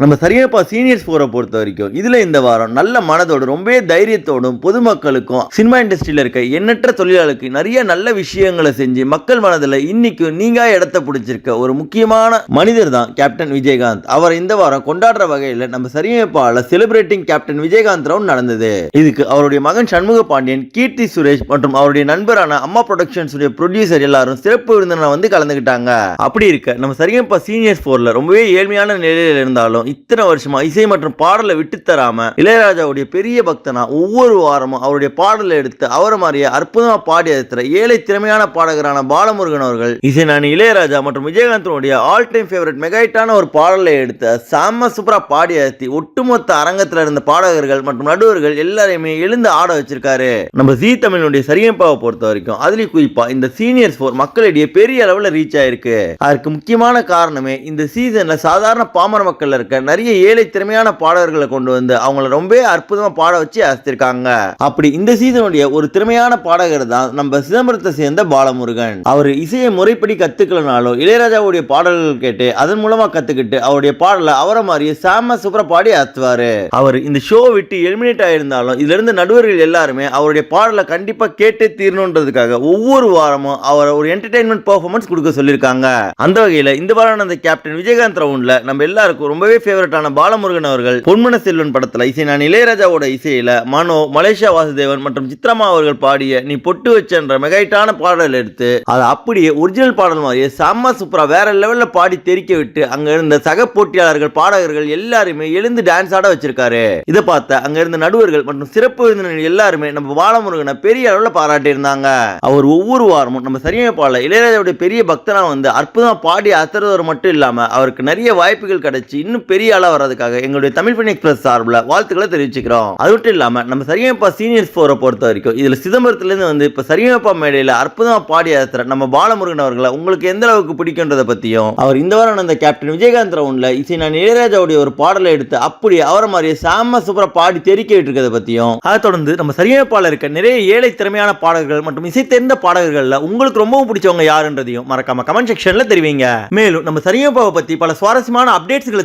நம்ம சரியப்பா சீனியர்ஸ் ஃபோரை பொறுத்த வரைக்கும் இதுல இந்த வாரம் நல்ல மனதோடு ரொம்பவே தைரியத்தோடும் பொதுமக்களுக்கும் சினிமா இண்டஸ்ட்ரியில இருக்க எண்ணற்ற தொழிலாளருக்கு நிறைய நல்ல விஷயங்களை செஞ்சு மக்கள் மனதில் இன்னைக்கு நீங்க இடத்த பிடிச்சிருக்க ஒரு முக்கியமான மனிதர் தான் கேப்டன் விஜயகாந்த். அவர் இந்த வாரம் கொண்டாடுற வகையில் நம்ம சரியப்பால செலிப்ரேட்டிங் கேப்டன் விஜயகாந்த் ரவுண்ட் நடந்தது. இதுக்கு அவருடைய மகன் சண்முக பாண்டியன் கீர்த்தி சுரேஷ் மற்றும் அவருடைய நண்பரான அம்மா ப்ரொடக்ஷன்ஸ் ப்ரொடியூசர் எல்லாரும் சிறப்பு விருந்தினர் வந்து கலந்துக்கிட்டாங்க அப்படி இருக்க நம்ம சரியப்பா சீனியர்ஸ் ஃபோர்ல ரொம்பவே ஏழ்மையான நிலையில இருந்தாலும் இத்தனை வருஷமா இசை மற்றும் பாடலை விட்டு தராம இளையராஜாவுடைய பெரிய பக்தனா ஒவ்வொரு வாரமும் அவருடைய பாடலை எடுத்து அவரை மாதிரியே அற்புதமா பாடி இருக்கிற ஏழை திறமையான பாடகரான பாலமுருகன் அவர்கள் இசை நான் இளையராஜா மற்றும் விஜயகாந்தனுடைய ஆல் டைம் ஃபேவரட் மெகாயிட்டான ஒரு பாடலை எடுத்து செம்ம சூப்பரா பாடி அழுத்தி ஒட்டுமொத்த அரங்கத்துல இருந்த பாடகர்கள் மற்றும் நடுவர்கள் எல்லாரையுமே எழுந்து ஆட வச்சிருக்காரு. நம்ம ஜி தமிழனுடைய சரியம்பாவை பொறுத்த வரைக்கும் அதுலயும் குறிப்பா இந்த சீனியர்ஸ் ஃபோர் மக்களிடையே பெரிய அளவில் ரீச் ஆயிருக்கு. அதற்கு முக்கியமான காரணமே இந்த சீசன்ல சாதாரண பாமர மக்கள்ல இருக்க நிறைய ஏழை திறமையான பாடகர்களை கொண்டு வந்து அவங்கள ரொம்ப அற்புதமா பாட வச்சு அசத்திருக்காங்க. அப்படி இந்த சீசனுடைய ஒரு திறமையான பாடகர் தான் நம்ம சிதம்பரத்தை சேர்ந்த பாலமுருகன். அவர் இசையை முறைப்படி கத்துக்கலனாலும் இளையராஜாவுடைய பாடல்கள் கேட்டு அதன் மூலமா கத்துக்கிட்டு அவருடைய பாடலை அவரை மாதிரியே சாம சூப்பரா பாடி அத்துவாரு அவர் இந்த ஷோ விட்டு எலிமினேட் ஆயிருந்தாலும் இதுல இருந்து நடுவர்கள் எல்லாருமே அவருடைய பாடலை கண்டிப்பா கேட்டே தீரணுன்றதுக்காக ஒவ்வொரு வாரமும் அவர் ஒரு என்டர்டைன்மெண்ட் பர்ஃபார்மன்ஸ் கொடுக்க சொல்லியிருக்காங்க. அந்த வகையில இந்த வாரம் அந்த கேப்டன் விஜயகாந்த் ரவுண்ட்ல நம்ம எல்லாருக்கும் ரொம்பவே ஃபேவரட்டான பாலமுருகன் அவர்கள் பொன்மன செல்வன் படத்துல இசை நான் இளையராஜாவோட இசையில மனோ மலேசியா வாசுதேவன் மற்றும் சித்ரமா அவர்கள் பாடிய நீ பொட்டு வச்சன்ற மெகைட்டான பாடல் எடுத்து அதை அப்படியே ஒரிஜினல் பாடல் மாதிரியே செம்ம சூப்பரா வேற லெவல்ல பாடி தெரிக்க விட்டு அங்க இருந்த சக போட்டியாளர்கள் பாடகர்கள் எல்லாருமே எழுந்து டான்ஸ் ஆட வச்சிருக்காரு. இதை பார்த்த அங்க இருந்த நடுவர்கள் மற்றும் சிறப்பு விருந்தினர் எல்லாருமே நம்ம பாலமுருகனை பெரிய அளவுல பாராட்டி இருந்தாங்க அவர் ஒவ்வொரு வாரமும் நம்ம சரியமைப்பாளர் இளையராஜாவுடைய பெரிய பக்தனா வந்து அற்புதமா பாடி அசர்வதர் மட்டும் இல்லாமல் அவருக்கு நிறைய வாய்ப்புகள் கிடைச்சி இன்னும் பெரிய ஆளாக வர்றதுக்காக எங்களுடைய தமிழ் பண்ணி எக்ஸ்பிரஸ் சார்பில் வாழ்த்துக்களை தெரிவிச்சுக்கிறோம். அது மட்டும் இல்லாமல் நம்ம சரியமைப்பா சீனியர்ஸ் ஃபோரை பொறுத்த வரைக்கும் இதுல சிதம்பரத்துல இருந்து வந்து இப்போ சரியமைப்பா மேடையில் அற்புதமாக பாடி நம்ம பாலமுருகன் அவர்களை உங்களுக்கு எந்த அளவுக்கு பிடிக்குன்றதை பத்தியும் அவர் இந்த வாரம் நடந்த கேப்டன் விஜயகாந்த் ரவுண்டில் இசை நான் இளையராஜாவுடைய ஒரு பாடலை எடுத்து அப்படி அவரை மாதிரியே சாம சூப்பராக பாடி தெரிக்கிட்டு இருக்கிறத பத்தியும் அதை தொடர்ந்து நம்ம சரியமைப்பாளர் இருக்க நிறைய ஏழை திறமையான பாடகர்கள் மற்றும் இசை தெரிந்த பாடகர்கள்ல உங்களுக்கு ரொம்பவும் பிடிச்சவங்க யாருன்றதையும் மறக்காம கமெண்ட் செக்ஷன்ல தெரிவிங்க. மேலும் நம்ம சரியமைப்பாவை பற்றி பல சுவாரஸ்யமான அப்டேட்ஸ்களை